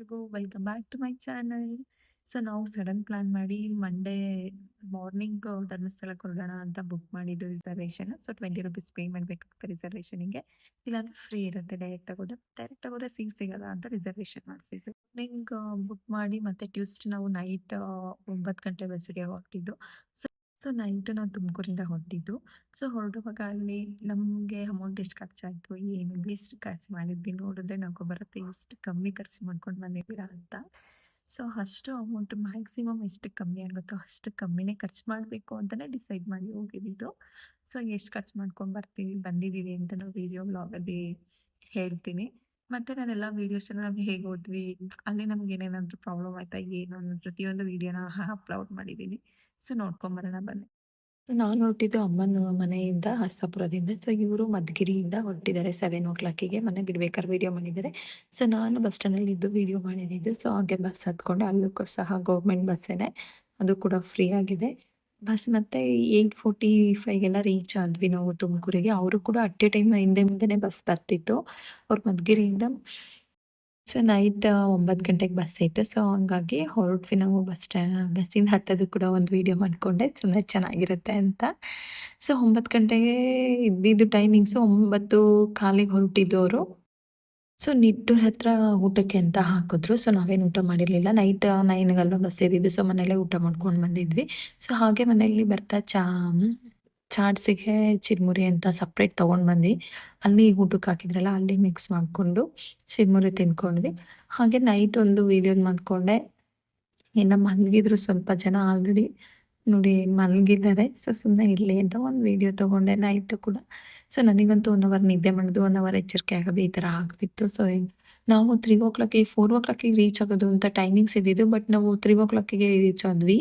ಎಲ್ರಿಗೂ welcome back to my channel. So ನಾವು sudden plan ಮಾಡಿ ಮಂಡೇ ಮಾರ್ನಿಂಗ್ ಧರ್ಮಸ್ಥಳಕ್ಕೆ ಹೊರಡೋಣ ಅಂತ ಬುಕ್ ಮಾಡಿದ್ದು reservation. So twenty rupees pay ಮಾಡಬೇಕಾಗುತ್ತೆ ರಿಸರ್ವೇಷನ್‌ಗೆ. ಇಲ್ಲಾಂದ್ರೆ ಫ್ರೀ ಇರುತ್ತೆ ಡೈರೆಕ್ಟ್ ಆಗೋದು ಡೈರೆಕ್ಟ್ ಆಗಿ ಹೋದ್ರೆ ಸೀಟ್ ಸಿಗಲ್ಲ ಅಂತ ರಿಸರ್ವೇಷನ್ ಮಾಡಿಸಿದ್ದು. ಮಾರ್ನಿಂಗ್ ಬುಕ್ ಮಾಡಿ ಮತ್ತೆ ಟ್ಯೂಸ್ಡೇ ನಾವು ನೈಟ್ ಒಂಬತ್ತು ಗಂಟೆ ಬಸ್ಸಿಗೆ ಹೊರಟಿದ್ದು. ಸೊ ಸೊ ನೈಟು ನಾವು ತುಮಕೂರಿಂದ ಹೊರಟಿದ್ದು. ಸೊ ಹೊರಡುವಾಗ ಅಲ್ಲಿ ನಮಗೆ ಅಮೌಂಟ್ ಎಷ್ಟು ಖರ್ಚಾಯಿತು ಏನು ಎಷ್ಟು ಖರ್ಚು ಮಾಡಿದ್ವಿ ನೋಡಿದ್ರೆ ನಾವು ಬರುತ್ತೆ. ಎಷ್ಟು ಕಮ್ಮಿ ಖರ್ಚು ಮಾಡ್ಕೊಂಡು ಬಂದಿದ್ದೀರಾ ಅಂತ. ಸೊ ಅಷ್ಟು ಅಮೌಂಟ್ ಮ್ಯಾಕ್ಸಿಮಮ್ ಎಷ್ಟು ಕಮ್ಮಿ ಆಗುತ್ತೋ ಅಷ್ಟು ಕಮ್ಮಿನೇ ಖರ್ಚು ಮಾಡಬೇಕು ಅಂತಲೇ ಡಿಸೈಡ್ ಮಾಡಿ ಹೋಗಿದ್ದು ಸೊ ಎಷ್ಟು ಖರ್ಚು ಮಾಡ್ಕೊಂಡು ಬರ್ತೀವಿ ಬಂದಿದ್ದೀವಿ ಅಂತ ನಾವು ವಿಡಿಯೋ ಬ್ಲಾಗಲ್ಲಿ ಹೇಳ್ತೀನಿ. ಮತ್ತೆ ನಾನೆಲ್ಲ ವೀಡಿಯೋಸನ್ನ ನಾವು ಹೇಗೆ ಹೋದ್ವಿ, ಅಲ್ಲಿ ನಮ್ಗೆ ಏನೇನಾದರೂ ಪ್ರಾಬ್ಲಮ್ ಆಯ್ತಾ ಏನು ಪ್ರತಿಯೊಂದು ವೀಡಿಯೋನ ಅಪ್ಲೋಡ್ ಮಾಡಿದ್ದೀನಿ. ಸೊ ನೋಡ್ಕೊಂಬರೋಣ ಬನ್ನಿ. ನಾನು ಹೊರಟಿದ್ದು ಅಮ್ಮನ ಮನೆಯಿಂದ ಹರ್ಸಾಪುರದಿಂದ. ಸೊ ಇವರು ಮಧುಗಿರಿಯಿಂದ ಹೊರಟಿದ್ದಾರೆ 7:00ಗೆ ಮನೆ ಬಿಡ್ಬೇಕಾದ್ರೆ ವಿಡಿಯೋ ಮಾಡಿದ್ದಾರೆ. ಸೊ ನಾನು ಬಸ್ ಸ್ಟ್ಯಾಂಡಲ್ಲಿ ಇದ್ದು ವಿಡಿಯೋ ಮಾಡಿದ್ದು. ಸೊ ಹಾಗೆ ಬಸ್ ಹತ್ಕೊಂಡು ಅಲ್ಲೂ ಸಹ ಗೌರ್ಮೆಂಟ್ ಬಸ್ಸೇನೆ. ಅದು ಕೂಡ ಫ್ರೀ ಆಗಿದೆ. ಬಸ್ ಮತ್ತೆ 8:45ಗೆಲ್ಲ ರೀಚ್ ಆದ್ವಿ ನಾವು ತುಮಕೂರಿಗೆ. ಅವರು ಕೂಡ ಅಟ್ ಎ ಟೈಮ್ ಹಿಂದೆ ಮುಂದೆನೆ ಬಸ್ ಬರ್ತಿತ್ತು. ಅವ್ರು ಮಧುಗಿರಿಯಿಂದ ಸೊ ನೈಟ್ ಒಂಬತ್ತು ಗಂಟೆಗೆ ಬಸ್ ಇತ್ತು. ಸೊ ಹಂಗಾಗಿ ಹೊರಟ್ವಿ ನಾವು ಬಸ್ ಸ್ಟ್ಯಾ ಬಸ್ಸಿಂದ ಹತ್ತೋದು ಕೂಡ ಒಂದು ವಿಡಿಯೋ ಮಾಡಿಕೊಂಡೆ ತುಂಬ ಚೆನ್ನಾಗಿರುತ್ತೆ ಅಂತ. ಸೊ ಒಂಬತ್ತು ಗಂಟೆಗೆ ಇದ್ದಿದ್ದು ಟೈಮಿಂಗ್ಸು 9:15ಗೆ ಹೊರಟಿದ್ದು ಅವರು. ಸೊ ನಿಟ್ಟೂರ್ ಹತ್ರ ಊಟಕ್ಕೆ ಅಂತ ಹಾಕಿದ್ರು. ಸೊ ನಾವೇನು ಊಟ ಮಾಡಿರಲಿಲ್ಲ ನೈಟ್ ನೈನ್ಗಲ್ವ ಬಸ್ ಇದ್ದಿದ್ದು. ಸೊ ಮನೇಲೇ ಊಟ ಮಾಡ್ಕೊಂಡು ಬಂದಿದ್ವಿ. ಸೊ ಹಾಗೆ ಮನೆಯಲ್ಲಿ ಬರ್ತಾ ಚಾ ಚಾಟ್ಸಿಗೆ ಚಿರ್ಮುರಿ ಅಂತ ಸಪ್ರೇಟ್ ತಗೊಂಡ್ ಬಂದು ಅಲ್ಲಿ ಊಟಕ್ಕೆ ಹಾಕಿದ್ರಲ್ಲ, ಅಲ್ಲಿ ಮಿಕ್ಸ್ ಮಾಡ್ಕೊಂಡು ಚಿರ್ಮುರಿ ತಿನ್ಕೊಂಡ್ವಿ. ಹಾಗೆ ನೈಟ್ ಒಂದು ವಿಡಿಯೋ ಮಾಡ್ಕೊಂಡೆ. ಇನ್ನು ಮಲಗಿದ್ರು ಸ್ವಲ್ಪ ಜನ ಆಲ್ರೆಡಿ ನೋಡಿ ಮಲಗಿದ್ದಾರೆ. ಸೊ ಸುಮ್ಮನೆ ಇರ್ಲಿ ಅಂತ ಒಂದು ವಿಡಿಯೋ ತಗೊಂಡೆ ನೈಟ್ ಕೂಡ. ಸೊ ನನಗಂತೂ ಒನ್ ಅವರ್ ನಿದ್ದೆ ಮಾಡೋದು, ಒನ್ ಅವರ್ ಎಚ್ಚರಿಕೆ ಆಗೋದು ಈ ತರ ಆಗ್ತಿತ್ತು. ಸೊ ನಾವು 3:00ಗೆ 4:00ಗೆ ರೀಚ್ ಆಗೋದು ಅಂತ ಟೈಮಿಂಗ್ಸ್ ಇದ್ದಿದ್ದು. ಬಟ್ ನಾವು 3:00ಗೆ ರೀಚ್ ಆದ್ವಿ.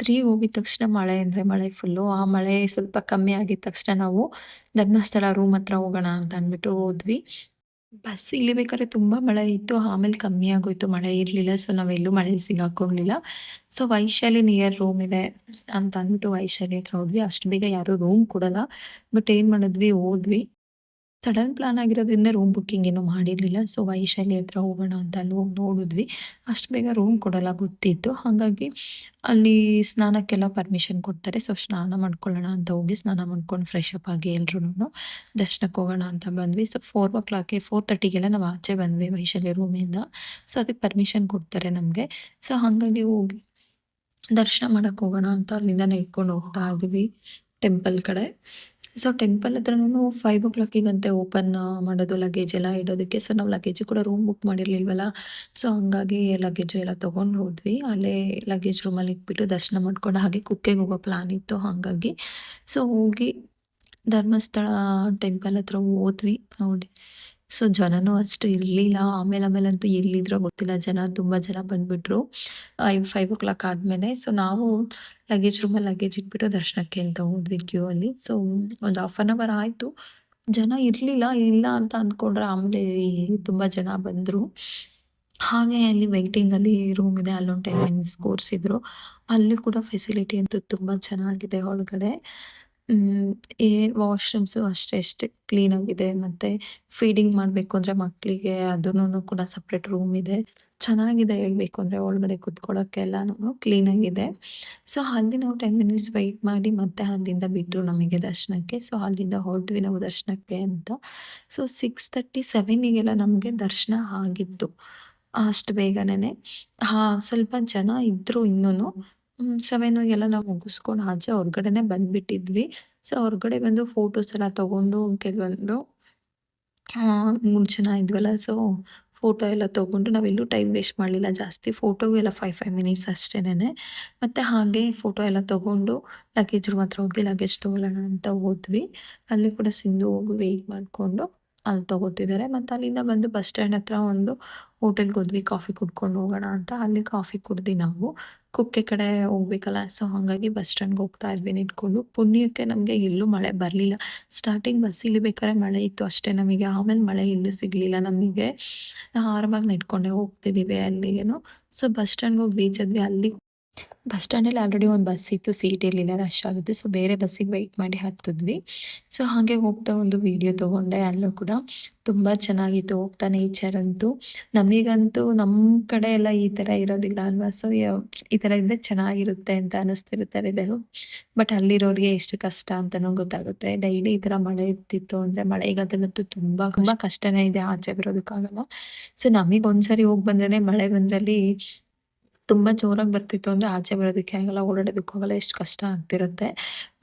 ತ್ರೀ ಹೋಗಿದ ತಕ್ಷಣ ಮಳೆ ಅಂದರೆ ಮಳೆ ಫುಲ್ಲು. ಆ ಮಳೆ ಸ್ವಲ್ಪ ಕಮ್ಮಿ ಆಗಿದ ತಕ್ಷಣ ನಾವು ಧರ್ಮಸ್ಥಳ ರೂಮ್ ಹತ್ರ ಹೋಗೋಣ ಅಂತ ಅಂದ್ಬಿಟ್ಟು ಹೋದ್ವಿ. ಬಸ್ ಇಳಿಬೇಕಾದ್ರೆ ತುಂಬಾ ಮಳೆ ಇತ್ತು. ಆಮೇಲೆ ಕಮ್ಮಿ ಆಗೋಯ್ತು. ಮಳೆ ಇರಲಿಲ್ಲ ಸೊ ನಾವೆಲ್ಲೂ ಮಳೆ ಸಿಗಾಕೊಂಡಿಲ್ಲ. ಸೊ ವೈಶಾಲಿ ನಿಯರ್ ರೂಮ್ ಇದೆ ಅಂತ ಅಂದ್ಬಿಟ್ಟು ವೈಶಾಲಿ ಹತ್ರ ಹೋದ್ವಿ. ಅಷ್ಟು ಬೇಗ ಯಾರು ರೂಮ್ ಕೊಡಲ್ಲ. ಬಟ್ ಏನ್ ಮಾಡಿದ್ವಿ ಹೋದ್ವಿ. ಸಡನ್ ಪ್ಲಾನ್ ಆಗಿರೋದ್ರಿಂದ ರೂಮ್ ಬುಕ್ಕಿಂಗ್ ಏನು ಮಾಡಿರಲಿಲ್ಲ ಸೊ, ವೈಶಾಲಿ ಹತ್ರ ಹೋಗೋಣ ಅಂತ ಅಲ್ಲಿ ಹೋಗಿ ನೋಡಿದ್ವಿ. ಅಷ್ಟು ಬೇಗ ರೂಮ್ ಕೊಡಲ್ಲ ಗೊತ್ತಿತ್ತು. ಹಾಗಾಗಿ ಅಲ್ಲಿ ಸ್ನಾನಕ್ಕೆಲ್ಲ ಪರ್ಮಿಷನ್ ಕೊಡ್ತಾರೆ. ಸೊ, ಸ್ನಾನ ಮಾಡ್ಕೊಳ್ಳೋಣ ಅಂತ ಹೋಗಿ ಸ್ನಾನ ಮಾಡ್ಕೊಂಡು ಫ್ರೆಶ್ ಅಪ್ ಆಗಿ ಎಲ್ರೂನು ದರ್ಶನಕ್ಕೆ ಹೋಗೋಣ ಅಂತ ಬಂದ್ವಿ. ಸೊ 4:00ಗೆ 4:30ಗೆಲ್ಲ ನಾವು ಆಚೆ ಬಂದ್ವಿ ವೈಶಾಲಿ ರೂಮಿಂದ. ಸೊ, ಅದಕ್ಕೆ ಪರ್ಮಿಷನ್ ಕೊಡ್ತಾರೆ ನಮಗೆ. ಸೊ, ಹಾಗಾಗಿ ಹೋಗಿ ದರ್ಶನ ಮಾಡೋಕ್ಕೆ ಹೋಗೋಣ ಅಂತ ಅಲ್ಲಿಂದ ನಡ್ಕೊಂಡು ಹೋಗ್ತಾ ಇದ್ವಿ ಟೆಂಪಲ್ ಕಡೆ. ಸೊ ಟೆಂಪಲ್ ಹತ್ರನೂ 5:00ಗಂತೆ ಓಪನ್ ಮಾಡೋದು ಲಗೇಜ್ ಎಲ್ಲ ಇಡೋದಕ್ಕೆ. ಸೊ ನಾವು ಲಗೇಜ್ ಕೂಡ ರೂಮ್ ಬುಕ್ ಮಾಡಿರ್ಲಿಲ್ವಲ್ಲ. ಸೊ ಹಂಗಾಗಿ ಲಗೇಜು ಎಲ್ಲ ತಗೊಂಡು ಹೋದ್ವಿ. ಅಲ್ಲೇ ಲಗೇಜ್ ರೂಮಲ್ಲಿ ಇಟ್ಬಿಟ್ಟು ದರ್ಶನ ಮಾಡ್ಕೊಂಡು ಹಾಗೆ ಕುಕ್ಕೆಗೆ ಹೋಗೋ ಪ್ಲಾನ್ ಇತ್ತು ಹಾಗಾಗಿ. ಸೊ ಹೋಗಿ ಧರ್ಮಸ್ಥಳ ಟೆಂಪಲ್ ಹತ್ರ ಹೋದ್ವಿ ನೋಡಿ. ಸೊ ಜನನೂ ಅಷ್ಟು ಇರಲಿಲ್ಲ ಆಮೇಲೆ ಆಮೇಲೆ ಆಮೇಲಂತೂ ಎಲ್ಲಿದ್ರೋ ಗೊತ್ತಿಲ್ಲ ಜನ ತುಂಬ ಜನ ಬಂದುಬಿಟ್ರು ಐ ಫೈವ್ ಓ 5:00 ಆದ್ಮೇಲೆ. ಸೊ ನಾವು ಲಗೇಜ್ ರೂಮಲ್ಲಿ ಲಗೇಜ್ ಇಟ್ಬಿಟ್ಟು ದರ್ಶನಕ್ಕೆ ಅಂತ ಹೋದ್ವಿ ಕ್ಯೂ ಅಲ್ಲಿ. ಸೊ ಒಂದು ಹಾಫ್ ಆನ್ ಅವರ್ ಆಯಿತು ಜನ ಇರಲಿಲ್ಲ ಇಲ್ಲ ಅಂತ ಅಂದ್ಕೊಂಡ್ರೆ ಆಮೇಲೆ ತುಂಬ ಜನ ಬಂದರು ಹಾಗೆ ಅಲ್ಲಿ ವೆಯ್ಟಿಂಗಲ್ಲಿ ರೂಮ್ ಇದೆ. ಅಲ್ಲೊಂದು 10 ಮಿನಿಟ್ಸ್ ಕೂರಿಸಿದ್ರು ಅಲ್ಲಿ ಕೂಡ ಫೆಸಿಲಿಟಿ ಅಂತೂ ತುಂಬ ಚೆನ್ನಾಗಿದೆ ಒಳಗಡೆ. ಏ ವಾಶ್‌ರೂಮ್ಸು ಅಷ್ಟೇ ಅಷ್ಟೇ ಕ್ಲೀನಾಗಿದೆ ಮತ್ತೆ ಫೀಡಿಂಗ್ ಮಾಡಬೇಕು ಅಂದರೆ ಮಕ್ಕಳಿಗೆ ಅದನ್ನು ಕೂಡ ಸಪ್ರೇಟ್ ರೂಮ್ ಇದೆ. ಚೆನ್ನಾಗಿದೆ ಹೇಳಬೇಕು ಅಂದರೆ ಒಳಗಡೆ ಕುತ್ಕೊಳ್ಳೋಕೆ ಎಲ್ಲಾನು ಕ್ಲೀನಾಗಿದೆ ಸೊ ಅಲ್ಲಿ ನಾವು 10 ಮಿನಿಟ್ಸ್ ವೆಯ್ಟ್ ಮಾಡಿ ಮತ್ತೆ ಅಲ್ಲಿಂದ ಬಿಟ್ಟರು ನಮಗೆ ದರ್ಶನಕ್ಕೆ. ಸೊ ಅಲ್ಲಿಂದ ಹೊರಟ್ವಿ ನಾವು ದರ್ಶನಕ್ಕೆ ಅಂತ. ಸೊ 6:30, 7ಗೆಲ್ಲ ನಮಗೆ ದರ್ಶನ ಆಗಿತ್ತು. ಅಷ್ಟು ಬೇಗನೇ ಹಾ ಸ್ವಲ್ಪ ಜನ ಇದ್ದರು ಇನ್ನೂನು. ಹ್ಮ್ 7ಗೆಲ್ಲ ನಾವು ಮುಗಿಸ್ಕೊಂಡು ಆಚೆ ಹೊರಗಡೆನೇ ಬಂದ್ಬಿಟ್ಟಿದ್ವಿ. ಸೊ ಹೊರಗಡೆ ಬಂದು ಫೋಟೋಸ್ ಎಲ್ಲ ತಗೊಂಡು ಕೆಲವೊಂದು ಮೂರು 3 ಜನ ಇದ್ವಲ್ಲ. ಸೊ ಫೋಟೋ ಎಲ್ಲ ತಗೊಂಡು ನಾವೆಲ್ಲೂ ಟೈಮ್ ವೇಸ್ಟ್ ಮಾಡಲಿಲ್ಲ ಜಾಸ್ತಿ. ಫೋಟೋಗೂ ಎಲ್ಲ 5, 5 ಮಿನಿಟ್ಸ್ ಅಷ್ಟೇನೆ. ಮತ್ತೆ ಹಾಗೆ ಫೋಟೋ ಎಲ್ಲ ತಗೊಂಡು ಲಗೇಜ್ ರೂಮ್ ಹತ್ರ ಹೋಗಿ ಲಗೇಜ್ ತಗೊಳ್ಳೋಣ ಅಂತ ಹೋದ್ವಿ. ಅಲ್ಲಿ ಕೂಡ ಸಿಂಧು ಹೋಗಿ ವೇಟ್ ಮಾಡಿಕೊಂಡು ಅಲ್ಲಿ ತಗೋತಿದ್ದಾರೆ. ಮತ್ತೆ ಅಲ್ಲಿಂದ ಬಂದು ಬಸ್ ಸ್ಟ್ಯಾಂಡ್ ಹತ್ರ ಒಂದು ಹೋಟೆಲ್‌ಗೆ ಹೋದ್ವಿ ಕಾಫಿ ಕುಡ್ಕೊಂಡು ಹೋಗೋಣ ಅಂತ. ಅಲ್ಲಿ ಕಾಫಿ ಕುಡ್ದು ನಾವು ಕುಕ್ಕೆ ಕಡೆ ಹೋಗ್ಬೇಕಲ್ಲ. ಸೊ ಹಾಗಾಗಿ ಬಸ್ ಸ್ಟ್ಯಾಂಡ್‌ಗೆ ಹೋಗ್ತಾ ಇದ್ವಿ ನಿಂತ್ಕೊಂಡು. ಪುಣ್ಯಕ್ಕೆ ನಮಗೆ ಎಲ್ಲೂ ಮಳೆ ಬರಲಿಲ್ಲ ಸ್ಟಾರ್ಟಿಂಗ್ ಬಸ್ ಇಳಿಬೇಕಾದ್ರೆ ಮಳೆ ಇತ್ತು ಅಷ್ಟೇ ನಮಗೆ. ಆಮೇಲೆ ಮಳೆ ಇಲ್ಲೂ ಸಿಗಲಿಲ್ಲ ನಮಗೆ. ಆರಾಮಾಗಿ ನೆಟ್ಕೊಂಡೆ ಹೋಗ್ತಿದ್ದೀವಿ ಅಲ್ಲಿಗೇನು. ಸೊ ಬಸ್ ಸ್ಟ್ಯಾಂಡ್‌ಗೆ ಹೋಗಿ ರೀಚ್ ಆದ್ವಿ. ಅಲ್ಲಿ ಬಸ್ ಸ್ಟ್ಯಾಂಡಲ್ಲಿ ಆಲ್ರೆಡಿ ಒಂದು ಬಸ್ ಇತ್ತು, ಸೀಟ್ ಇರಲಿಲ್ಲ ರಶ್ ಆಗಿತ್ತು. ಸೊ ಬೇರೆ ಬಸ್ಸಿಗೆ ವೆಯ್ಟ್ ಮಾಡಿ ಹತ್ತಿದ್ವಿ. ಸೊ ಹಾಗೆ ಹೋಗ್ತಾ ಒಂದು ವಿಡಿಯೋ ತೊಗೊಂಡೆ. ಅಲ್ಲೂ ಕೂಡ ತುಂಬ ಚೆನ್ನಾಗಿತ್ತು. ಹೋಗ್ತಾ ನೇಚರ್ ಅಂತೂ. ನಮಗಂತೂ ನಮ್ಮ ಕಡೆ ಎಲ್ಲ ಈ ಥರ ಇರೋದಿಲ್ಲ ಅಲ್ವಾ? ಸೊ ಈ ಥರ ಇದ್ದರೆ ಚೆನ್ನಾಗಿರುತ್ತೆ ಅಂತ ಅನ್ನಿಸ್ತಿರ್ತಾರೆ ವೆದರು ಬಟ್ ಅಲ್ಲಿರೋರಿಗೆ ಎಷ್ಟು ಕಷ್ಟ ಅಂತಲೂ ಗೊತ್ತಾಗುತ್ತೆ. ಡೈಲಿ ಈ ಥರ ಮಳೆ ಇರ್ತಿತ್ತು ಅಂದರೆ ಮಳೆಗಾಲದಲ್ಲಂತೂ ತುಂಬ ತುಂಬ ಕಷ್ಟನೇ ಇದೆ ಆಚೆ ಬರೋದಕ್ಕಾಗಲ್ಲ. ಸೊ ನಮಗೆ ಒಂದ್ಸರಿ ಹೋಗಿ ಬಂದ್ರೆ ಮಳೆ ಬಂದ್ರಲ್ಲಿ ತುಂಬ ಜೋರಾಗಿ ಬರ್ತಿತ್ತು ಅಂದರೆ ಆಚೆ ಬರೋದಕ್ಕೆ ಆಗಲ್ಲ ಓಡಾಡೋದಕ್ಕೆ ಹೋಗಲ್ಲ, ಎಷ್ಟು ಕಷ್ಟ ಆಗ್ತಿರುತ್ತೆ.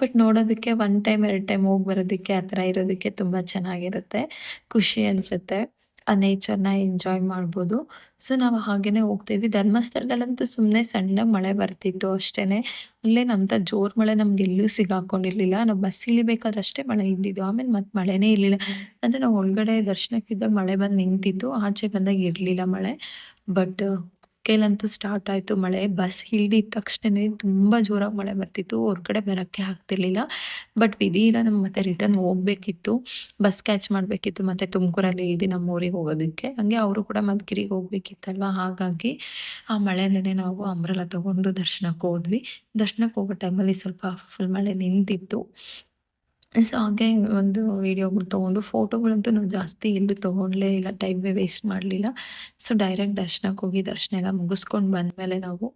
ಬಟ್ ನೋಡೋದಕ್ಕೆ ಒನ್ ಟೈಮ್ ಎರಡು ಟೈಮ್ ಹೋಗಿ ಬರೋದಕ್ಕೆ ಆ ಥರ ಇರೋದಕ್ಕೆ ತುಂಬ ಚೆನ್ನಾಗಿರುತ್ತೆ. ಖುಷಿ ಅನಿಸುತ್ತೆ. ಆ ನೇಚರ್ನ ಎಂಜಾಯ್ ಮಾಡ್ಬೋದು. ಸೊ ನಾವು ಹಾಗೇ ಹೋಗ್ತಿದ್ವಿ ಧರ್ಮಸ್ಥಳದಲ್ಲಂತೂ ಸುಮ್ಮನೆ ಸಣ್ಣಗೆ ಮಳೆ ಬರ್ತಿತ್ತು ಅಷ್ಟೇ ಅಲ್ಲೇನಂತ ಜೋರು ಮಳೆ ನಮ್ಗೆ ಎಲ್ಲೂ ಸಿಗಾಕೊಂಡಿರ್ಲಿಲ್ಲ. ನಾವು ಬಸ್ ಇಳಿಬೇಕಾದ್ರೆ ಅಷ್ಟೇ ಮಳೆ ಇದ್ದಿದ್ದು. ಆಮೇಲೆ ಮತ್ತೆ ಮಳೆನೇ ಇರಲಿಲ್ಲ. ಅಂದರೆ ನಾವು ಒಳಗಡೆ ದರ್ಶನಕ್ಕಿದ್ದಾಗ ಮಳೆ ಬಂದು ನಿಂತಿತ್ತು. ಆಚೆ ಬಂದಾಗ ಇರಲಿಲ್ಲ ಮಳೆ. ಬಟ್ ಕುಕ್ಕೆಲಂತೂ ಸ್ಟಾರ್ಟ್ ಆಯಿತು ಮಳೆ. ಬಸ್ ಹಿಡಿದ ತಕ್ಷಣವೇ ತುಂಬ ಜೋರಾಗಿ ಮಳೆ ಬರ್ತಿತ್ತು. ಹೊರ್ಗಡೆ ಬರೋಕ್ಕೆ ಆಗ್ತಿರ್ಲಿಲ್ಲ. ಬಟ್ ವಿಧಿ ಇಲ್ಲ. ನಮ್ಗೆ ಮತ್ತೆ ರಿಟರ್ನ್ ಹೋಗ್ಬೇಕಿತ್ತು. ಬಸ್ ಕ್ಯಾಚ್ ಮಾಡಬೇಕಿತ್ತು. ಮತ್ತೆ ತುಮಕೂರಲ್ಲಿ ಇಳಿದು ನಮ್ಮ ಊರಿಗೆ ಹೋಗೋದಕ್ಕೆ. ಹಂಗೆ ಅವರು ಕೂಡ ಮಧುಗಿರಿಗೆ ಹೋಗ್ಬೇಕಿತ್ತಲ್ವ? ಹಾಗಾಗಿ ಆ ಮಳೆಯಲ್ಲೇ ನಾವು ಅಂಬ್ರಲ್ಲ ತಗೊಂಡು ದರ್ಶನಕ್ಕೆ ಹೋದ್ವಿ. ದರ್ಶನಕ್ಕೆ ಹೋಗೋ ಟೈಮಲ್ಲಿ ಸ್ವಲ್ಪ ಫುಲ್ ಮಳೆ ನಿಂತಿತ್ತು. ಸೊ ಹಾಗೆ ಒಂದು ವೀಡಿಯೋಗಳು ತೊಗೊಂಡು ಫೋಟೋಗಳಂತೂ ನಾವು ಜಾಸ್ತಿ ಎಲ್ಲೂ ತೊಗೊಳ್ಲೇ ಇಲ್ಲ ಟೈಮೇ ವೇಸ್ಟ್ ಮಾಡಲಿಲ್ಲ. ಸೊ ಡೈರೆಕ್ಟ್ ದರ್ಶನಕ್ಕೆ ಹೋಗಿ ದರ್ಶನ ಎಲ್ಲ ಮುಗಿಸ್ಕೊಂಡು ಬಂದಮೇಲೆ ನಾವು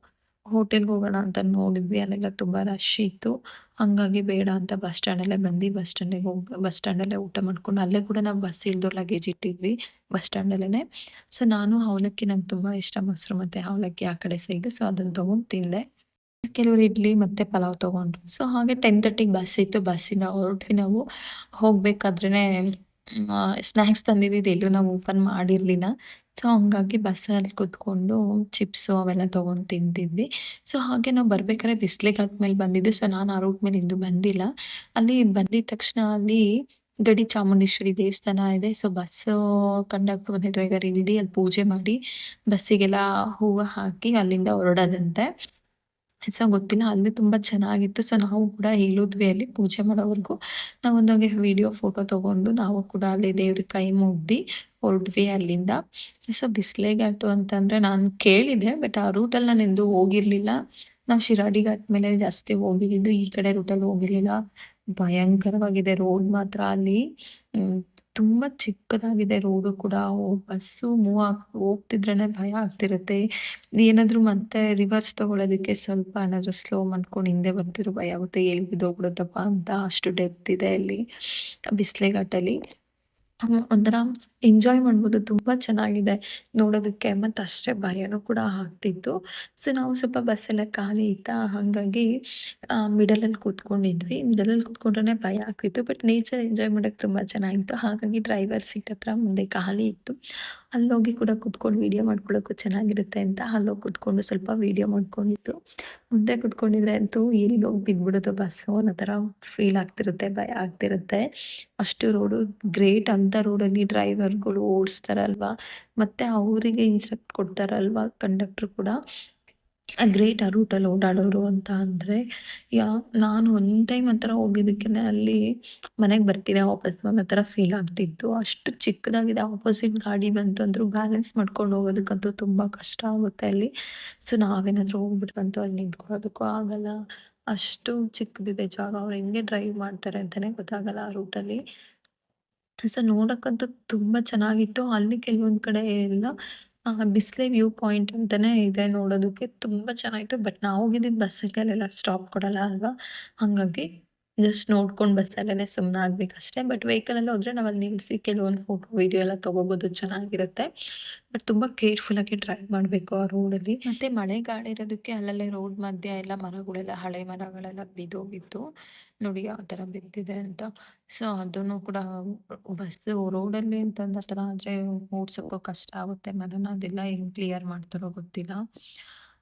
ಹೋಟೆಲ್ಗೆ ಹೋಗೋಣ ಅಂತ ನೋಡಿದ್ವಿ. ಅಲ್ಲೆಲ್ಲ ತುಂಬ ರಶ್ ಇತ್ತು. ಹಾಗಾಗಿ ಬೇಡ ಅಂತ ಬಸ್ ಸ್ಟ್ಯಾಂಡಲ್ಲೇ ಬಂದು ಬಸ್ ಸ್ಟ್ಯಾಂಡಿಗೆ ಹೋಗಿ ಬಸ್ ಸ್ಟ್ಯಾಂಡಲ್ಲೇ ಊಟ ಮಾಡ್ಕೊಂಡು, ಅಲ್ಲೇ ಕೂಡ ನಾವು ಬಸ್ ಇಳಿದು ಲಗೇಜ್ ಇಟ್ಟಿದ್ವಿ ಬಸ್ ಸ್ಟ್ಯಾಂಡಲ್ಲೇ ಸೊ ನಾನು, ಅವಲಕ್ಕಿ ನಂಗೆ ತುಂಬ ಇಷ್ಟ ಮೊಸರು ಮತ್ತು ಅವಲಕ್ಕಿ ಆ ಕಡೆ ಸೈಡ್ ಸೊ ಅದನ್ನು ತೊಗೊಂಡು ತಿಂದೆ. ಕೆಲವರು ಇಡ್ಲಿ ಮತ್ತೆ ಪಲಾವ್ ತಗೊಂಡ್ರು. ಸೊ ಹಾಗೆ ಟೆನ್ ತರ್ಟಿಗೆ ಬಸ್ ಇತ್ತು. ಬಸ್ಸಿಂದ ಹೊರಟ್ವಿ ನಾವು ಹೋಗ್ಬೇಕಾದ್ರೆ ಸ್ನ್ಯಾಕ್ಸ್ ತಂದಿದ್ದು ಎಲ್ಲೂ ನಾವು ಓಪನ್ ಮಾಡಿರಲಿಲ್ಲ. ಸೊ ಹಂಗಾಗಿ ಬಸ್ಸಲ್ಲಿ ಕುತ್ಕೊಂಡು ಚಿಪ್ಸು ಅವೆಲ್ಲ ತೊಗೊಂಡು ತಿಂತಿದ್ವಿ. ಸೊ ಹಾಗೆ ನಾವು ಬರ್ಬೇಕಾದ್ರೆ ಬಿಸ್ಲೆ ಘಾಟ್ ಮೇಲೆ ಬಂದಿದ್ದು. ಸೊ ನಾನು ಆ ರೂಟ್ ಮೇಲೆ ಇಂದು ಬಂದಿಲ್ಲ. ಅಲ್ಲಿ ಬಂದಿದ ತಕ್ಷಣ ಅಲ್ಲಿ ಗಡಿ ಚಾಮುಂಡೇಶ್ವರಿ ದೇವಸ್ಥಾನ ಇದೆ. ಸೊ ಬಸ್ಸು ಕಂಡಕ್ಟರ್ ಮತ್ತು ಡ್ರೈವರ್ ಇಲ್ಲಿ ಅಲ್ಲಿ ಪೂಜೆ ಮಾಡಿ ಬಸ್ಸಿಗೆಲ್ಲ ಹೂವು ಹಾಕಿ ಅಲ್ಲಿಂದ ಹೊರಡೋದಂತೆ. ಸೊ ಗೊತ್ತಿಲ್ಲ, ಅಲ್ಲಿ ತುಂಬ ಚೆನ್ನಾಗಿತ್ತು. ಸೊ ನಾವು ಕೂಡ ಹೇಳಿದ್ವಿ ಅಲ್ಲಿ ಪೂಜೆ ಮಾಡೋವರೆಗೂ. ನಾವು ಒಂದೊಂದು ವಿಡಿಯೋ ಫೋಟೋ ತೊಗೊಂಡು ನಾವು ಕೂಡ ಅಲ್ಲಿ ದೇವ್ರ ಕೈ ಮುಗ್ದು ಹೊರಡ್ವಿ ಅಲ್ಲಿಂದ. ಸೊ ಬಿಸ್ಲೆ ಘಾಟು ಅಂತಂದರೆ ನಾನು ಕೇಳಿದೆ ಬಟ್ ಆ ರೂಟಲ್ಲಿ ನಾನು ಎಂದೂ ಹೋಗಿರಲಿಲ್ಲ. ನಾವು ಶಿರಾಡಿ ಘಾಟ್ ಮೇಲೆ ಜಾಸ್ತಿ ಹೋಗಿದ್ದು, ಈ ಕಡೆ ರೂಟಲ್ಲಿ ಹೋಗಿರಲಿಲ್ಲ. ಭಯಂಕರವಾಗಿದೆ ರೋಡ್ ಮಾತ್ರ ಅಲ್ಲಿ. ತುಂಬ ಚಿಕ್ಕದಾಗಿದೆ ರೋಡು ಕೂಡ. ಬಸ್ಸು ಮೂವ್ ಆಗ್ ಹೋಗ್ತಿದ್ರೇ ಭಯ ಆಗ್ತಿರುತ್ತೆ. ಏನಾದರೂ ಮತ್ತೆ ರಿವರ್ಸ್ ತಗೊಳ್ಳೋದಕ್ಕೆ ಸ್ವಲ್ಪ ಏನಾದರೂ ಸ್ಲೋ ಮಾಡ್ಕೊಂಡು ಹಿಂದೆ ಬರ್ತಿರೋ ಭಯ ಆಗುತ್ತೆ. ಎಲ್ಲಿ ಬಿದ್ದೋಗ್ಬಿಡುತ್ತಪ್ಪ ಅಂತ ಅಷ್ಟು ಡೆಪ್ತ್ ಇದೆ ಅಲ್ಲಿ ಬಿಸಿಲೆ ಘಾಟಲ್ಲಿ ಒಂಥರ ಎಂಜಾಯ್ ಮಾಡ್ಬೋದು. ತುಂಬ ಚೆನ್ನಾಗಿದೆ ನೋಡೋದಕ್ಕೆ. ಮತ್ತು ಅಷ್ಟೇ ಭಯನೂ ಕೂಡ ಆಗ್ತಿತ್ತು. ಸೊ ನಾವು ಸ್ವಲ್ಪ ಬಸ್ಸೆಲ್ಲ ಖಾಲಿ ಇತ್ತಾ ಹಾಗಾಗಿ ಮಿಡಲಲ್ಲಿ ಕೂತ್ಕೊಂಡಿದ್ವಿ. ಮಿಡಲಲ್ಲಿ ಕೂತ್ಕೊಂಡ್ರೆ ಭಯ ಆಗ್ತಿತ್ತು. ಬಟ್ ನೇಚರ್ ಎಂಜಾಯ್ ಮಾಡೋಕ್ಕೆ ತುಂಬ ಚೆನ್ನಾಗಿತ್ತು. ಹಾಗಾಗಿ ಡ್ರೈವರ್ ಸೀಟ್ ಹತ್ರ ಮುಂದೆ ಖಾಲಿ ಇತ್ತು. ಅಲ್ಲೋಗಿ ಕೂಡ ಕೂತ್ಕೊಂಡು ವೀಡಿಯೋ ಮಾಡ್ಕೊಳ್ಳೋಕ್ಕೂ ಚೆನ್ನಾಗಿರುತ್ತೆ ಅಂತ ಅಲ್ಲೋಗಿ ಕೂತ್ಕೊಂಡು ಸ್ವಲ್ಪ ವೀಡಿಯೋ ಮಾಡ್ಕೊಂಡಿತ್ತು ಮುಂದೆ ಕೂತ್ಕೊಂಡಿದ್ರೆ ಅಂತೂ ಎಲ್ಲಿ ಹೋಗಿ ಬಿದ್ಬಿಡೋದು ಬಸ್ಸು ಅನ್ನೋ ಥರ ಫೀಲ್ ಆಗ್ತಿರುತ್ತೆ. ಭಯ ಆಗ್ತಿರುತ್ತೆ. ಅಷ್ಟು ರೋಡು ಗ್ರೇಟ್ ಅಂತ ರೋಡಲ್ಲಿ ಡ್ರೈವರ್ಗಳು ಓಡಿಸ್ತಾರಲ್ವ? ಮತ್ತೆ ಅವರಿಗೆ ಇನ್ಸ್ಟ್ರಕ್ಟ್ ಕೊಡ್ತಾರಲ್ವ ಕಂಡಕ್ಟರ್ ಕೂಡ? ಗ್ರೇಟ್ ಆ ರೂಟಲ್ಲಿ ಓಡಾಡೋರು ಅಂತ ಅಂದರೆ, ಯಾ, ನಾನು ಒನ್ ಟೈಮ್ ಆ ಥರ ಹೋಗಿದ್ದಕ್ಕೆ ಅಲ್ಲಿ ಮನೆಗೆ ಬರ್ತೀನಿ, ವಾಪಸ್ ಬಂದ ಥರ ಫೀಲ್ ಆಗ್ತಿತ್ತು. ಅಷ್ಟು ಚಿಕ್ಕದಾಗಿದೆ ಆಪೋಸಿಟ್ ಗಾಡಿ ಬಂತು ಅಂದರೂ ಬ್ಯಾಲೆನ್ಸ್ ಮಾಡ್ಕೊಂಡು ಹೋಗೋದಕ್ಕಂತೂ ತುಂಬ ಕಷ್ಟ ಆಗುತ್ತೆ ಅಲ್ಲಿ. ಸೊ ನಾವೇನಾದರೂ ಹೋಗ್ಬಿಟ್ಟು ಅಲ್ಲಿ ನಿಂತ್ಕೊಳ್ಳೋದಕ್ಕೂ ಆಗಲ್ಲ. ಅಷ್ಟು ಚಿಕ್ಕದಿದೆ ಜಾಗ, ಅವ್ರು ಹೆಂಗೆ ಡ್ರೈವ್ ಮಾಡ್ತಾರೆ ಅಂತಲೇ ಗೊತ್ತಾಗಲ್ಲ ಆ ರೂಟಲ್ಲಿ ಸೊ, ನೋಡೋಕ್ಕಂತೂ ತುಂಬ ಚೆನ್ನಾಗಿತ್ತು. ಅಲ್ಲಿ ಕೆಲವೊಂದು ಕಡೆ ಎಲ್ಲ ಬಿಸ್ಲೆ ವ್ಯೂ ಪಾಯಿಂಟ್ ಅಂತಾನೆ ಇದೆ ನೋಡೋದಕ್ಕೆ ತುಂಬ ಚೆನ್ನಾಗಿತ್ತು. ಬಟ್ ನಾವು ಹೋಗಿದ್ದಿದ್ದು ಬಸ್ಸಲ್ಲೆಲ್ಲ ಸ್ಟಾಪ್ ಕೊಡಲ್ಲ ಅಲ್ವಾ? ಹಾಗಾಗಿ ಜಸ್ಟ್ ನೋಡ್ಕೊಂಡು ಬಸ್ಸಲ್ಲೇ ಸುಮ್ಮನೆ ಆಗ್ಬೇಕಷ್ಟೇ. ಬಟ್ ವೆಹಿಕಲಲ್ಲಿ ಹೋದರೆ ನಾವು ಅಲ್ಲಿ ನಿಲ್ಲಿಸಿ ಕೆಲವೊಂದು ಫೋಟೋ ವೀಡಿಯೋ ಎಲ್ಲ ತೊಗೋಬೋದು, ಚೆನ್ನಾಗಿರುತ್ತೆ. ಬಟ್ ತುಂಬ ಕೇರ್ಫುಲ್ಲಾಗಿ ಡ್ರೈವ್ ಮಾಡಬೇಕು ಆ ರೋಡಲ್ಲಿ ಮತ್ತು ಇರೋದಕ್ಕೆ ಅಲ್ಲಲ್ಲೇ ರೋಡ್ ಮಧ್ಯ ಎಲ್ಲ ಮರಗಳೆಲ್ಲ, ಹಳೆ ಮರಗಳೆಲ್ಲ ಬಿದ್ದೋಗಿತ್ತು. ನೋಡಿ ಯಾವ ಥರ ಬಿದ್ದಿದೆ ಅಂತ. ಸೊ ಅದನ್ನು ಕೂಡ ಬಸ್ಸು ರೋಡಲ್ಲಿ ಅಂತಂದ ಥರ ಆದರೆ ಓಡ್ಸೋಕ್ಕೂ ಕಷ್ಟ ಆಗುತ್ತೆ. ಮರನ ಅದೆಲ್ಲ ಹೆಂಗೆ ಕ್ಲಿಯರ್ ಮಾಡ್ತಾರೋ ಗೊತ್ತಿಲ್ಲ.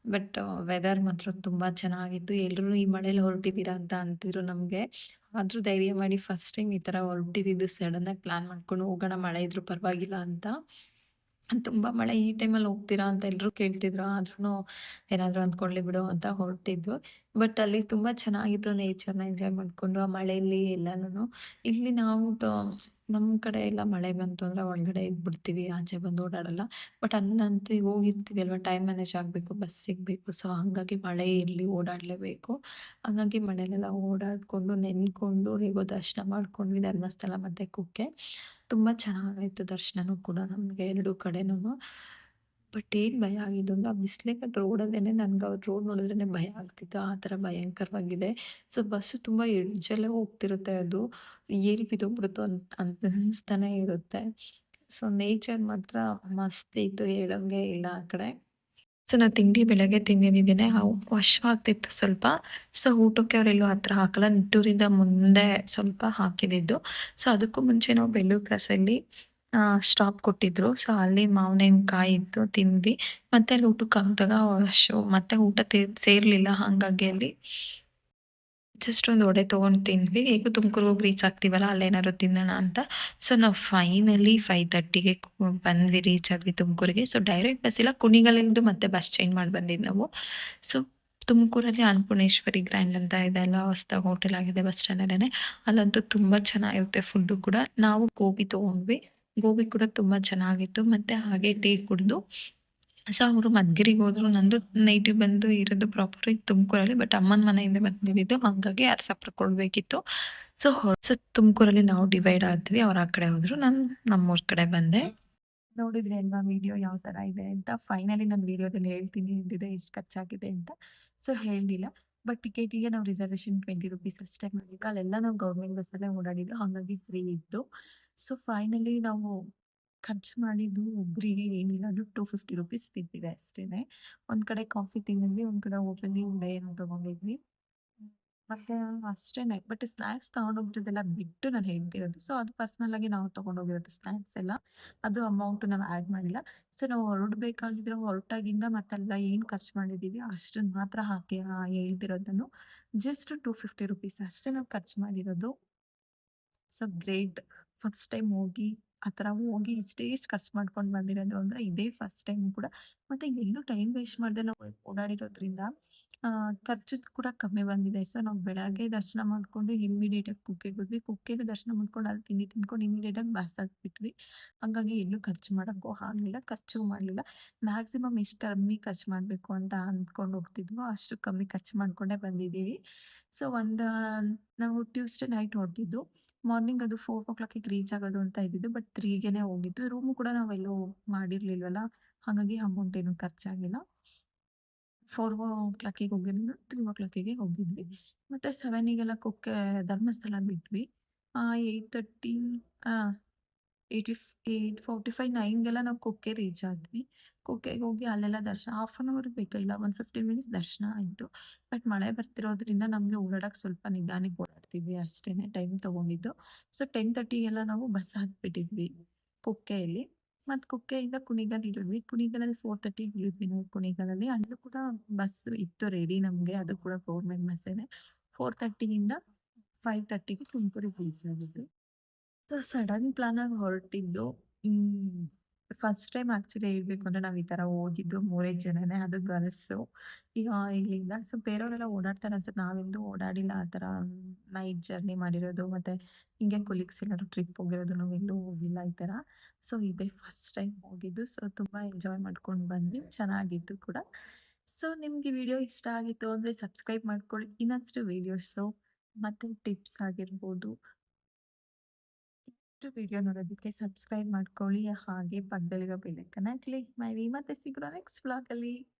ಬಟ್ ವೆದರ್ ಮಾತ್ರ ತುಂಬ ಚೆನ್ನಾಗಿತ್ತು ಎಲ್ಲರೂ ಈ ಮಳೇಲಿ ಹೊರಟಿದ್ದೀರಾ ಅಂತ ಅಂತಿದ್ರು ನಮಗೆ ಆದರೂ ಧೈರ್ಯ ಮಾಡಿ ಫಸ್ಟ್ ಟೈಮ್ ಈ ಥರ ಹೊರಟಿದ್ದು ಆಗಿ ಪ್ಲ್ಯಾನ್ ಮಾಡ್ಕೊಂಡು ಹೋಗೋಣ, ಮಳೆ ಇದ್ರು ಪರವಾಗಿಲ್ಲ ಅಂತ ತುಂಬ ಮಳೆ, ಈ ಟೈಮಲ್ಲಿ ಹೋಗ್ತೀರಾ ಅಂತ ಎಲ್ಲರೂ ಕೇಳ್ತಿದ್ರು. ಆದ್ರೂ ಏನಾದ್ರು ಅಂದ್ಕೊಳ್ಳಿ ಬಿಡು ಅಂತ ಹೊರಟಿದ್ವು. ಬಟ್ ಅಲ್ಲಿ ತುಂಬಾ ಚೆನ್ನಾಗಿತ್ತು ನೇಚರ್‌ನ ಎಂಜಾಯ್ ಮಾಡ್ಕೊಂಡು ಆ ಮಳೆಯಲ್ಲಿ ಎಲ್ಲಾನು ಇಲ್ಲಿ ನಾವು ನಮ್ಮ ಕಡೆ ಎಲ್ಲ ಮಳೆ ಬಂತು ಅಂದ್ರೆ ಒಳಗಡೆ ಇದ್ಬಿಡ್ತೀವಿ. ಆಚೆ ಬಂದು ಓಡಾಡಲ್ಲ. ಬಟ್ ಅಲ್ಲಂತೂ ಹೋಗಿರ್ತೀವಿ ಅಲ್ವಾ ಟೈಮ್ ಮ್ಯಾನೇಜ್ ಆಗ್ಬೇಕು, ಬಸ್ ಸಿಗ್ಬೇಕು. ಸೊ ಹಂಗಾಗಿ ಮಳೆ ಇರ್ಲಿ ಓಡಾಡಲೇಬೇಕು. ಹಂಗಾಗಿ ಮಳೆಲೆಲ್ಲ ಓಡಾಡ್ಕೊಂಡು, ನೆನ್ಕೊಂಡು ಹೇಗೋ ದರ್ಶನ ಮಾಡ್ಕೊಂಡ್ವಿ ಧರ್ಮಸ್ಥಳ ಮತ್ತೆ ಕುಕ್ಕೆ. ತುಂಬ ಚೆನ್ನಾಗಾಯ್ತು ದರ್ಶನನೂ ಕೂಡ ನಮ್ಗೆ 2 ಕಡೆನೂನು. ಬಟ್ ಏನು ಭಯ ಆಗಿದ್ದು ಅಂದರೆ ಆ ಬಿಸ್ಲೆಗದ್ ರೋಡಲ್ಲೇ ನನ್ಗೆ ಅವ್ರು ರೋಡ್ ನೋಡಿದ್ರೇ ಭಯ ಆಗ್ತಿತ್ತು. ಆ ಥರ ಭಯಂಕರವಾಗಿದೆ. ಸೊ ಬಸ್ಸು ತುಂಬ ಎಡ್ಜಲ್ಲೇ ಹೋಗ್ತಿರುತ್ತೆ ಅದು. ಎಲ್ಲಿ ಬಿದ್ದೋಗ್ಬಿಡುತ್ತೋ ಅಂತ ಅಂತ ಅನಿಸ್ತಾನೆ ಇರುತ್ತೆ. ಸೊ ನೇಚರ್ ಮಾತ್ರ ಮಸ್ತ್ ಇತ್ತು ಹೇಳೋಂಗೆ ಇಲ್ಲ ಆ ಕಡೆ. ಸೊ ನಾ ತಿಂಡಿ ಬೆಳಗ್ಗೆ ತಿಂದಿದ್ದೀನಿ ವಾಶ್ ಆಗ್ತಿತ್ತು ಸ್ವಲ್ಪ. ಸೊ ಊಟಕ್ಕೆ ಅವರೆಲ್ಲೂ ಹತ್ರ ಹಾಕಲ್ಲ. ನಿಟ್ಟೂರಿಂದ ಮುಂದೆ ಸ್ವಲ್ಪ ಹಾಕಿದಿದ್ದು. ಸೊ ಅದಕ್ಕೂ ಮುಂಚೆ ನಾವು ಬೆಳ್ಳೂರು ಕ್ರಾಸಲ್ಲಿ ಸ್ಟಾಪ್ ಕೊಟ್ಟಿದ್ರು. ಸೊ ಅಲ್ಲಿ ಮಾವಿನಹಣ್ಕಾಯಿ ಇತ್ತು, ತಿಂದ್ವಿ. ಮತ್ತೆ ಅಲ್ಲಿ ಊಟಕ್ಕೆ ಹಾಕಿದಾಗ ಶೋ ಮತ್ತೆ ಊಟ ಸೇರ್ಲಿಲ್ಲ. ಹಾಗಾಗಿ ಅಲ್ಲಿ ಜಸ್ಟ್ ಒಂದು ಒಡೆ ತೊಗೊಂಡು ತಿಂದ್ವಿ. ಹೇಗೂ ತುಮಕೂರು ಹೋಗಿ ರೀಚ್ ಆಗ್ತೀವಲ್ಲ ಅಲ್ಲೇನಾದ್ರು ತಿನ್ನೋಣ ಅಂತ. ಸೊ ನಾವು ಫೈನಲಿ ಫೈವ್ ತರ್ಟಿಗೆ ಬಂದ್ವಿ ರೀಚ್ ಆದ್ವಿ ತುಮಕೂರಿಗೆ. ಸೊ ಡೈರೆಕ್ಟ್ ಬಸ್ ಇಲ್ಲ, ಕುಣಿಗಲಿಂದು ಮತ್ತೆ ಬಸ್ ಚೇಂಜ್ ಮಾಡಿ ಬಂದಿದ್ದು ನಾವು. ಸೊ ತುಮಕೂರಲ್ಲಿ ಅನ್ನಪೂರ್ಣೇಶ್ವರಿ ಗ್ರ್ಯಾಂಡ್ ಅಂತ ಇದೆ ಅಲ್ಲ, ಹೊಸ್ದಾಗಿ ಹೋಟೆಲ್ ಆಗಿದೆ, ಬಸ್ ಸ್ಟ್ಯಾಂಡಲ್ಲೇ ಅಲ್ಲಂತೂ ತುಂಬ ಚೆನ್ನಾಗಿರುತ್ತೆ ಫುಡ್ಡು ಕೂಡ. ನಾವು ಗೋಬಿ ತೊಗೊಂಡ್ವಿ. ಗೋಬಿ ಕೂಡ ತುಂಬ ಚೆನ್ನಾಗಿತ್ತು. ಮತ್ತೆ ಹಾಗೆ ಟೀ ಕುಡಿದು ಸೊ, ಅವರು ಮದ್ಗಿರಿಗೆ ಹೋದ್ರು. ನಂದು ನೇಟಿವ್ ಬಂದು ಇರೋದು ಪ್ರಾಪರ್ ತುಮಕೂರಲ್ಲಿ. ಬಟ್ ಅಮ್ಮನ ಮನೆಯಿಂದ ಬಂದಿದ್ದಿದ್ದು. ಹಾಗಾಗಿ ಯಾರು ಸಪ್ರ ಕೊಡಬೇಕಿತ್ತು ಸೊ ಹೊಸ ತುಮಕೂರಲ್ಲಿ ನಾವು ಡಿವೈಡ್ ಆದ್ವಿ. ಅವ್ರು ಆ ಕಡೆ ಹೋದ್ರು. ನಾನು ನಮ್ಮೂರ್ ಕಡೆ ಬಂದೆ. ನೋಡಿದ್ರಿ ಅಲ್ವಾ ವಿಡಿಯೋ ಯಾವ ಥರ ಇದೆ ಅಂತ. ಫೈನಲಿ ನಾನು ವಿಡಿಯೋದಲ್ಲಿ ಹೇಳ್ತೀನಿ ಇದ್ದಿದೆ ಎಷ್ಟು ಖರ್ಚಾಗಿದೆ ಅಂತ. ಸೊ ಹೇಳಲಿಲ್ಲ ಬಟ್ ಟಿಕೆಟಿಗೆ ನಾವು ರಿಸರ್ವೇಶನ್ 20 ರುಪೀಸ್ ಅಷ್ಟೇ ಮಾಡಿದ್ದು. ಅಲ್ಲೆಲ್ಲ ನಾವು ಗೌರ್ಮೆಂಟ್ ಬಸ್ಸಲ್ಲೇ ಓಡಾಡಿದ್ದು. ಹಾಗಾಗಿ ಫ್ರೀ ಇತ್ತು. ಸೊ ಫೈನಲಿ ನಾವು ಖರ್ಚು ಮಾಡಿದ್ದು ಒಬ್ಬರಿಗೆ ಏನಿಲ್ಲ, ಟೂ ಫಿಫ್ಟಿ ರುಪೀಸ್ ಬಿದ್ದಿದೆ ಅಷ್ಟೇ ಒಂದು ಕಡೆ ಕಾಫಿ ತಿಂದಿದ್ವಿ. ಒಂದು ಕಡೆ ಹೋಟೆಲ್‌ಗೆ ಉಂಡೆ ಏನೋ ತೊಗೊಂಡಿದ್ವಿ ಮತ್ತು ಅಷ್ಟೇನೆ. ಬಟ್ ಸ್ನಾಕ್ಸ್ ತಗೊಂಡೋಗಿರೋದೆಲ್ಲ ಬಿಟ್ಟು ನಾನು ಹೇಳ್ತಿರೋದು. ಸೊ ಅದು ಪರ್ಸನಲ್ ಆಗಿ ನಾವು ತೊಗೊಂಡೋಗಿರೋದು ಸ್ನಾಕ್ಸ್ ಎಲ್ಲ. ಅದು ಅಮೌಂಟ್ ನಾವು ಆ್ಯಡ್ ಮಾಡಿಲ್ಲ. ಸೊ ನಾವು ಹೊರಡ್ಬೇಕಾಗಿದ್ರೆ ಹೊರಟಾಗಿಂದ ಮತ್ತೆಲ್ಲ ಏನು ಖರ್ಚು ಮಾಡಿದೀವಿ ಅಷ್ಟನ್ನ ಮಾತ್ರ ಹಾಕಿ ಹೇಳ್ತಿರೋದನ್ನು ಜಸ್ಟ್ ಟೂ ಫಿಫ್ಟಿ 250 ರುಪೀಸ್ ಅಷ್ಟೇ ನಾವು ಖರ್ಚು ಮಾಡಿರೋದು. So great. ಫಸ್ಟ್ ಟೈಮ್ ಹೋಗಿ, ಆ ಥರ ಹೋಗಿ ಇಷ್ಟೇ ಇಷ್ಟು ಖರ್ಚು ಮಾಡ್ಕೊಂಡು ಬಂದಿರೋದು ಅಂದರೆ ಇದೇ ಫಸ್ಟ್ ಟೈಮ್ ಕೂಡ. ಮತ್ತು ಎಲ್ಲೂ ಟೈಮ್ ವೇಸ್ಟ್ ಮಾಡದೆ ನಾವು ಓಡಾಡಿರೋದ್ರಿಂದ ಖರ್ಚು ಕೂಡ ಕಮ್ಮಿ ಬಂದಿದೆ. ಸೊ, ನಾವು ಬೆಳಗ್ಗೆ ದರ್ಶನ ಮಾಡಿಕೊಂಡು ಇಮ್ಮಿಡಿಯೇಟಾಗಿ ಕುಕ್ಕೆಗೆ ಹೋದ್ವಿ. ಕುಕ್ಕೆಗೆ ದರ್ಶನ ಮಾಡ್ಕೊಂಡು ಅಲ್ಲಿ ತಿಂಡಿ ತಿಂದ್ಕೊಂಡು ಇಮಿಡಿಯೇಟಾಗಿ ಬಸ್ ಹಾಕ್ಬಿಟ್ವಿ ಹಂಗಾಗಿ ಎಲ್ಲೂ ಖರ್ಚು ಮಾಡೋಕ್ಕೂ ಆಗಲಿಲ್ಲ, ಖರ್ಚು ಮಾಡಲಿಲ್ಲ ಮ್ಯಾಕ್ಸಿಮಮ್ ಎಷ್ಟು ಕಮ್ಮಿ ಖರ್ಚು ಮಾಡಬೇಕು ಅಂತ ಅಂದ್ಕೊಂಡು ಹೋಗ್ತಿದ್ವೋ ಅಷ್ಟು ಕಮ್ಮಿ ಖರ್ಚು ಮಾಡಿಕೊಂಡೇ ಬಂದಿದ್ದೀವಿ. ಸೊ, ಒಂದು, ನಾವು ಟ್ಯೂಸ್ಡೇ ನೈಟ್ ಹೊರಟಿದ್ದು. ಮಾರ್ನಿಂಗ್ ಅದು 4:00ಗೆ ರೀಚ್ ಆಗೋದು ಅಂತ ಇದ್ದಿದ್ದು. ಬಟ್ ತ್ರೀಗೆನೆ ಹೋಗಿದ್ದು. ರೂಮು ಕೂಡ ನಾವೆಲ್ಲೂ ಮಾಡಿರ್ಲಿಲ್ವಲ್ಲ. ಹಾಗಾಗಿ ಅಮೌಂಟ್ ಏನು ಖರ್ಚಾಗಿಲ್ಲ. 4:00ಗೆ ಹೋಗಿದ್ದು 3:00ಗೆ ಹೋಗಿದ್ವಿ. ಮತ್ತೆ ಸೆವೆನಿಗೆಲ್ಲ ಕುಕ್ಕೆ ಧರ್ಮಸ್ಥಳ ಬಿಟ್ವಿ. Eight thirty eighty eight forty five, ನೈನ್ಗೆಲ್ಲ ನಾವು ಕುಕ್ಕೆ ರೀಚ್ ಆದ್ವಿ. ಕುಕ್ಕೆಗೆ ಹೋಗಿ ಅಲ್ಲೆಲ್ಲ ದರ್ಶನ ಹಾಫ್ ಆನ್ ಅವರ್ ಬೇಕಾ ಇಲ್ಲ ಒಂದು 15 ಮಿನಿಟ್ಸ್ ದರ್ಶನ ಆಯ್ತು. ಬಟ್ ಮಳೆ ಬರ್ತಿರೋದ್ರಿಂದ ನಮಗೆ ಓಡಾಡಕ್ಕೆ ಸ್ವಲ್ಪ ನಿಧಾನಕ್ಕೆ ಓಡಾಡ್ತಿದ್ವಿ ಅಷ್ಟೇನೆ ಟೈಮ್ ತಗೊಂಡಿದ್ದು. ಸೊ 10:30ಗೆಲ್ಲ ನಾವು ಬಸ್ ಹತ್ಬಿಟ್ಟಿದ್ವಿ ಕುಕ್ಕೆಯಲ್ಲಿ. ಮತ್ತು ಕುಕ್ಕೆಯಿಂದ ಕುಣಿಗಲ್ ಇಳಿದ್ವಿ. ಕುಣಿಗಲಲ್ಲಿ 4:30ಗೆ ಇಳಿದ್ವಿ ನಾವು ಕುಣಿಗಲಲ್ಲಿ. ಅಲ್ಲೂ ಕೂಡ ಬಸ್ ಇತ್ತು ರೆಡಿ ನಮಗೆ ಅದು ಕೂಡ ಗೌರ್ಮೆಂಟ್ ಬಸ್ಸೇನೆ. 4:30ಯಿಂದ 5:30ಗೆ ತುಮಕೂರಿಗೆ ರೀಚ್ ಆಗಿದ್ವಿ. ಸೊ ಸಡನ್ ಪ್ಲಾನ್ ಆಗಿ ಹೊರಟಿದ್ದು. ಫಸ್ಟ್ ಟೈಮ್ ಆ್ಯಕ್ಚುಲಿ ಹೇಳ್ಬೇಕು ಅಂದರೆ ನಾವು ಈ ಥರ ಹೋಗಿದ್ದು ಮೂರೇ ಜನನೇ. ಅದು ಗರ್ಲ್ಸು. ಈಗ ಇಲ್ಲಿಂದ ಸೊ ಬೇರೆಯವರೆಲ್ಲ ಓಡಾಡ್ತಾರೆ ಅನ್ಸುತ್ತೆ. ನಾವೆಂದೂ ಓಡಾಡಿಲ್ಲ ಆ ಥರ ನೈಟ್ ಜರ್ನಿ ಮಾಡಿರೋದು. ಮತ್ತೆ ಹಿಂಗೆ ಕೊಲೀಗ್ಸ್ ಎಲ್ಲರೂ ಟ್ರಿಪ್ ಹೋಗಿರೋದು ನಾವೆಲ್ಲೂ ಹೋಗಿಲ್ಲ ಈ ಥರ. ಸೊ ಇದೇ ಫಸ್ಟ್ ಟೈಮ್ ಹೋಗಿದ್ದು. ಸೊ ತುಂಬಾ ಎಂಜಾಯ್ ಮಾಡ್ಕೊಂಡು ಬಂದ್ವಿ. ಚೆನ್ನಾಗಿತ್ತು ಕೂಡ. ಸೊ ನಿಮಗೆ ವಿಡಿಯೋ ಇಷ್ಟ ಆಗಿತ್ತು ಅಂದ್ರೆ ಸಬ್ಸ್ಕ್ರೈಬ್ ಮಾಡ್ಕೊಳ್ಳಿ. ಇನ್ನಷ್ಟು ವಿಡಿಯೋಸು ಮತ್ತೆ ಟಿಪ್ಸ್ ಆಗಿರ್ಬೋದು ವಿಡಿಯೋ ನೋಡೋದಕ್ಕೆ ಸಬ್ಸ್ಕ್ರೈಬ್ ಮಾಡ್ಕೊಳ್ಳಿ. ಹಾಗೆ ಪಕ್ಕದಲ್ಲಿರೋ ಬೆಲ್ ಐಕಾನ್ನ ಕ್ಲಿಕ್ ಮಾಡಿ. ಮತ್ತೆ ಸಿಗೋಣ ನೆಕ್ಸ್ಟ್ ವ್ಲಾಗಲ್ಲಿ.